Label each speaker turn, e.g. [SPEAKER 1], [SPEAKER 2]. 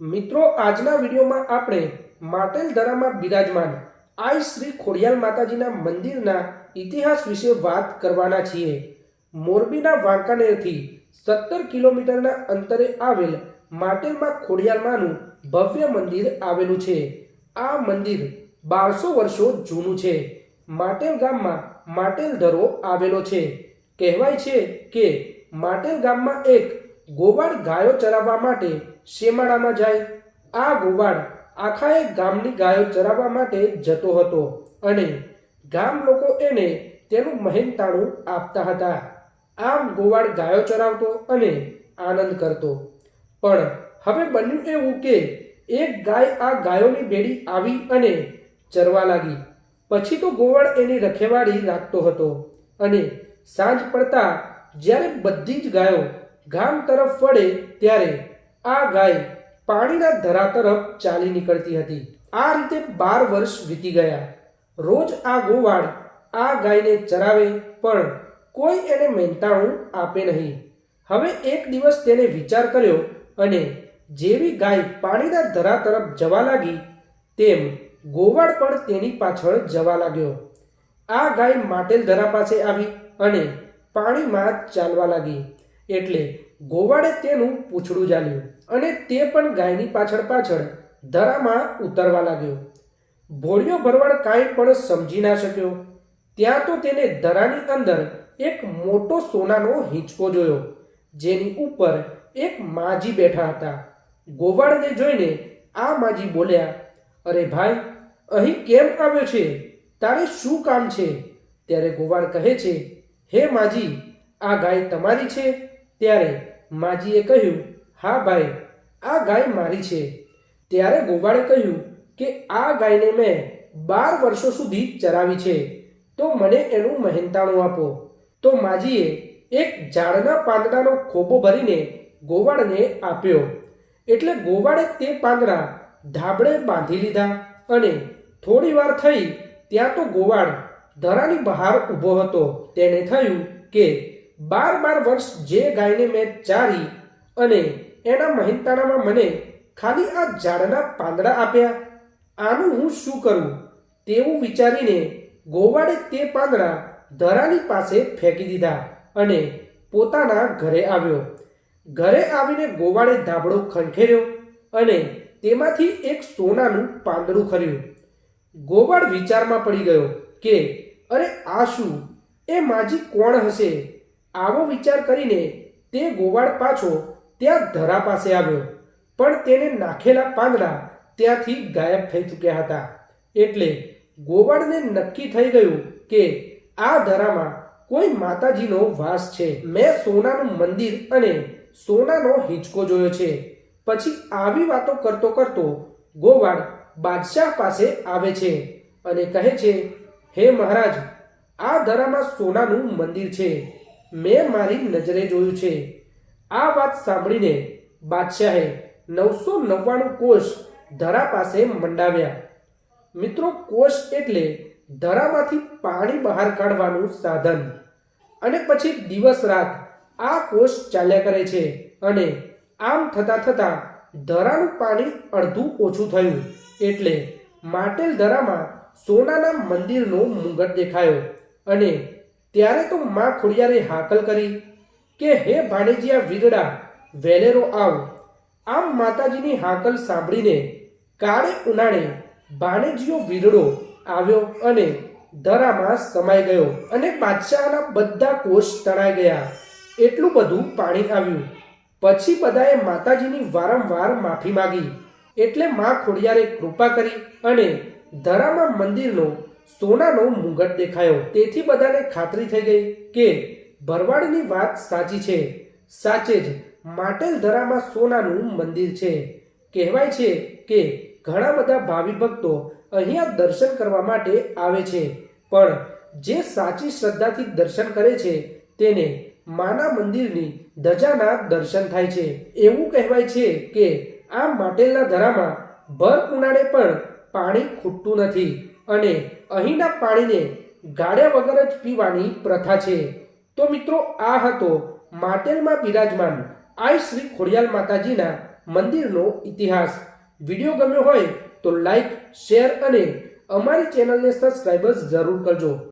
[SPEAKER 1] મિત્રો, આજના વિડીયોમાં આપણે માટેલ દરામાં બિરાજમાન આઈ શ્રી ખોડિયાલ માતાજીના મંદિરના ઇતિહાસ વિશે વાત કરવાના છીએ. મોરબીના વાંકાનેરથી સત્તર કિલોમીટરના અંતરે આવેલ માટેલમાં ખોડિયાલમાનું ભવ્ય મંદિર આવેલું છે. આ મંદિર બારસો વર્ષો જૂનું છે. માટેલ ગામમાં માટેલ ધરો આવેલો છે. કહેવાય છે કે માટેલ ગામમાં એક ગોવાળ ગાયો ચરાવવા માટે શેમાળામાં જાય. આ ગોવાળ આખા એક ગામની ગાયો ચરાવવા માટે જતો હતો અને ગામ લોકો એને તેનું મહેનતાણું આપતા હતા. આમ ગોવાળ ગાયો ચરાવતો અને આનંદ કરતો. પણ હવે બન્યું એવું કે એક ગાય આ ગાયોની બેડી આવી અને ચરવા લાગી. પછી તો ગોવાળ એની રખેવાળી રાખતો હતો અને સાંજ પડતા જ્યારે બધી જ ગાયો ગામ તરફ વળે ત્યારે આ ગાય પાણીના ધરા તરફ ચાલી નીકળતી હતી. આ રીતે બાર વર્ષ વીતી ગયા. રોજ આ ગોવાળ આ ગાયને ચરાવે પણ કોઈ એને મહેનતાણું આપે નહીં. હવે એક દિવસ તેને વિચાર કર્યો અને જેવી ગાય પાણીના ધરા તરફ જવા લાગી, તેમ ગોવાળ પણ તેની પાછળ જવા લાગ્યો. આ ગાય માટેલ ધરા પાસે આવી અને પાણીમાં ચાલવા લાગી. એટલે ગોવાળે તેનું પૂછડું જાલ્યું અને તે પણ ગાયની પાછળ પાછળ ધરામાં ઉતરવા લાગ્યો. ભોળિયો ભરવાડ કાંઈ પણ સમજી ના શક્યો. ત્યાં તો તેને ધરાની અંદર એક મોટો સોનાનો હિંચકો જોયો, જેની ઉપર એક માજી બેઠા હતા. ગોવાળને જોઈને આ માજી બોલ્યા, અરે ભાઈ, અહીં કેમ આવ્યો છે? તારે શું કામ છે? ત્યારે ગોવાળ કહે છે, હે માજી, આ ગાય તમારી છે? ત્યારે માજીએ કહ્યું, હા ભાઈ, આ ગાય મારી છે. ત્યારે ગોવાળે કહ્યું કે, આ ગાયને મેં બાર વર્ષો સુધી ચરાવી છે, તો મને એનું મહેનતાણું આપો. તો માજીએ એક ઝાડના પાંદડાનો ખોબો ભરીને ગોવાળને આપ્યો. એટલે ગોવાળે તે પાંદડા ધાબળે બાંધી લીધા અને થોડી વાર થઈ ત્યાં તો ગોવાળ ધરાની બહાર ઊભો હતો. તેને થયું કે બાર બાર વર્ષ જે ગાયને મેં ચારી અને એના મહેનતાણામાં મને ખાલી આ ઝાડના પાંદડા આપ્યા. આનું હું શું કરું? તેવું વિચારીને ગોવાળે તે પાંદડા ધરાની પાસે ફેંકી દીધા અને પોતાના ઘરે આવ્યો. ઘરે આવીને ગોવાળે ધાબળો ખંખેર્યો અને તેમાંથી એક સોનાનું પાંદડું ખર્યું. ગોવાળ વિચારમાં પડી ગયો કે, અરે આ શું? એ માજી કોણ હશે? આવો વિચાર કરીને તે ગોવાળ પાછો ત્યાં ધરા પાસે આવ્યો. પણ તેને નાખેલા પાંદડા ત્યાંથી ગાયબ થઈ ચૂક્યા હતા. એટલે ગોવાળને નક્કી થઈ ગયું કે આ ધરામાં કોઈ માતાજીનો વાસ છે. મેં સોનાનું મંદિર અને સોનાનો હિંચકો જોયો છે. પછી આવી વાતો કરતો કરતો ગોવાળ બાદશાહ પાસે આવે છે અને કહે છે, હે મહારાજ, આ ધરામાં સોનાનું મંદિર છે. મેં મારી નજરે જોયું છે. આ વાત સાંભળીને બાદશાહે નવસો નવ્વાણું કોષ ધરા પાસે મંડાવ્યા. મિત્રો, કોષ એટલે ધરામાંથી પાણી બહાર કાઢવાનું સાધન. અને પછી દિવસ રાત આ કોષ ચાલ્યા કરે છે અને આમ થતાં થતાં ધરાનું પાણી અડધું ઓછું થયું. એટલે માટેલ ધરામાં સોનાના મંદિરનો મુંગટ દેખાયો અને ત્યારે તો માં ખોડિયારે હાકલ કરી કે, હે ભાણેજીયા વીરડા, વેલેરો આવ. આમ માતાજીની હાકલ સાંભળીને કાળે ઉનાળે ભાણેજીઓ વીરડો આવ્યો અને ધરામાં સમાઈ ગયો અને બાદશાહના બધા કોષ તણાઈ ગયા. એટલું બધું પાણી આવ્યું. પછી બધાએ માતાજીની વારંવાર માફી માગી. એટલે મા ખોડિયારે કૃપા કરી અને ધરામાં મંદિરનો સોનાનો મુંગટ દેખાયો. તેથી બધાને ખાતરી થઈ ગઈ કે ભરવાડની વાત સાચી છે. સાચે જ માટેલ ધરામાં સોનાનું મંદિર છે. કહેવાય છે કે ઘણા બધા ભાવિ ભક્તો અહીંયા દર્શન કરવા માટે આવે છે. પણ જે સાચી શ્રદ્ધાથી દર્શન કરે છે, તેને માના મંદિરની ધજાના દર્શન થાય છે. એવું કહેવાય છે કે આ માટેલના ધરામાં ભર ઉનાળે પણ પાણી ખૂટતું નથી. અને અહીંના પાણીને ગાળ્યા વગર જ પીવાની પ્રથા છે. તો મિત્રો, આ હતો માટેલમાં બિરાજમાન આઈ શ્રી ખોડિયાલ માતાજીના મંદિરનો ઇતિહાસ. વીડિયો ગમ્યો હોય તો લાઈક, શેર અને અમારી ચેનલને સબસ્ક્રાઈબ જરૂર કરજો.